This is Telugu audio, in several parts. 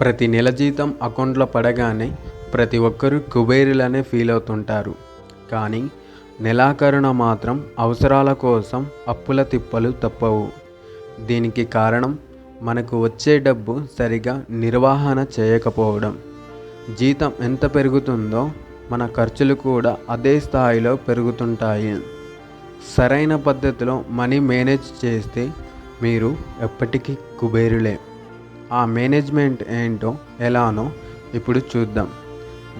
ప్రతి నెల జీతం అకౌంట్లో పడగానే ప్రతి ఒక్కరూ కుబేరులనే ఫీల్ అవుతుంటారు. కానీ నెలాఖరున మాత్రం అవసరాల కోసం అప్పుల తిప్పలు తప్పవు. దీనికి కారణం మనకు వచ్చే డబ్బు సరిగా నిర్వహణ చేయకపోవడం. జీతం ఎంత పెరుగుతుందో మన ఖర్చులు కూడా అదే స్థాయిలో పెరుగుతుంటాయి. సరైన పద్ధతిలో మనీ మేనేజ్ చేస్తే మీరు ఎప్పటికీ కుబేరులే. ఆ మేనేజ్మెంట్ ఏంటో ఎలానో ఇప్పుడు చూద్దాం.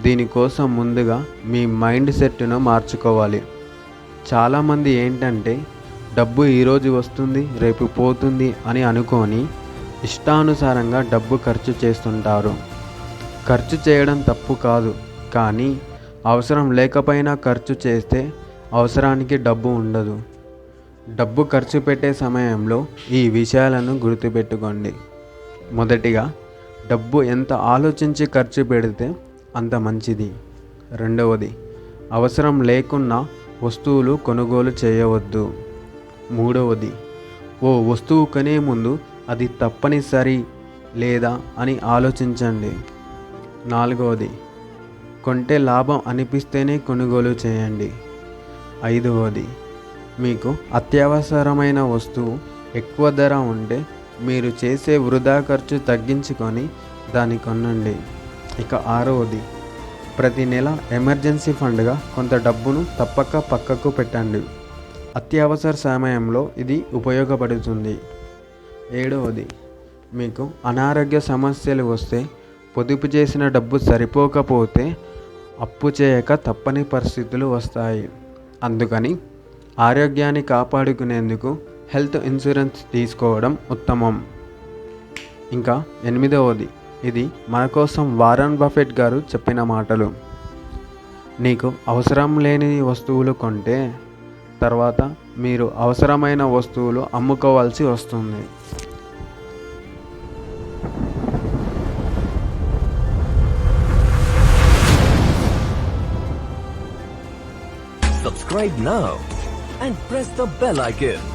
దీనికోసం ముందుగా మీ మైండ్ సెట్ను మార్చుకోవాలి. చాలామంది ఏంటంటే డబ్బు ఈరోజు వస్తుంది రేపు పోతుంది అని అనుకొని ఇష్టానుసారంగా డబ్బు ఖర్చు చేస్తుంటారు. ఖర్చు చేయడం తప్పు కాదు కానీ అవసరం లేకపోయినా ఖర్చు చేస్తే అవసరానికి డబ్బు ఉండదు. డబ్బు ఖర్చు పెట్టే సమయంలో ఈ విషయాలను గుర్తుపెట్టుకోండి. మొదటిగా డబ్బు ఎంత ఆలోచించి ఖర్చు పెడితే అంత మంచిది. రెండవది అవసరం లేకున్నా వస్తువులు కొనుగోలు చేయవద్దు. మూడవది ఓ వస్తువు కొనే ముందు అది తప్పనిసరి లేదా అని ఆలోచించండి. నాలుగవది కొంటే లాభం అనిపిస్తేనే కొనుగోలు చేయండి. ఐదవది మీకు అత్యవసరమైన వస్తువు ఎక్కువ ధర ఉంటే మీరు చేసే వృధా ఖర్చు తగ్గించుకొని దాన్ని కొనండి. ఇక ఆరవది. ప్రతి నెల ఎమర్జెన్సీ ఫండ్గా కొంత డబ్బును తప్పక పక్కకు పెట్టండి. అత్యవసర సమయంలో ఇది ఉపయోగపడుతుంది. ఏడవది. మీకు అనారోగ్య సమస్యలు వస్తే పొదుపు చేసిన డబ్బు సరిపోకపోతే అప్పు చేయక తప్పని పరిస్థితులు వస్తాయి. అందుకని ఆరోగ్యాన్ని కాపాడుకునేందుకు హెల్త్ ఇన్సూరెన్స్ తీసుకోవడం ఉత్తమం. ఇంకా ఎనిమిదవది ఇది మన కోసం వారన్ బఫెట్ గారు చెప్పిన మాటలు. నీకు అవసరం లేని వస్తువులు కొంటే తర్వాత మీరు అవసరమైన వస్తువులు అమ్ముకోవాల్సి వస్తుంది. Subscribe now and press the bell icon.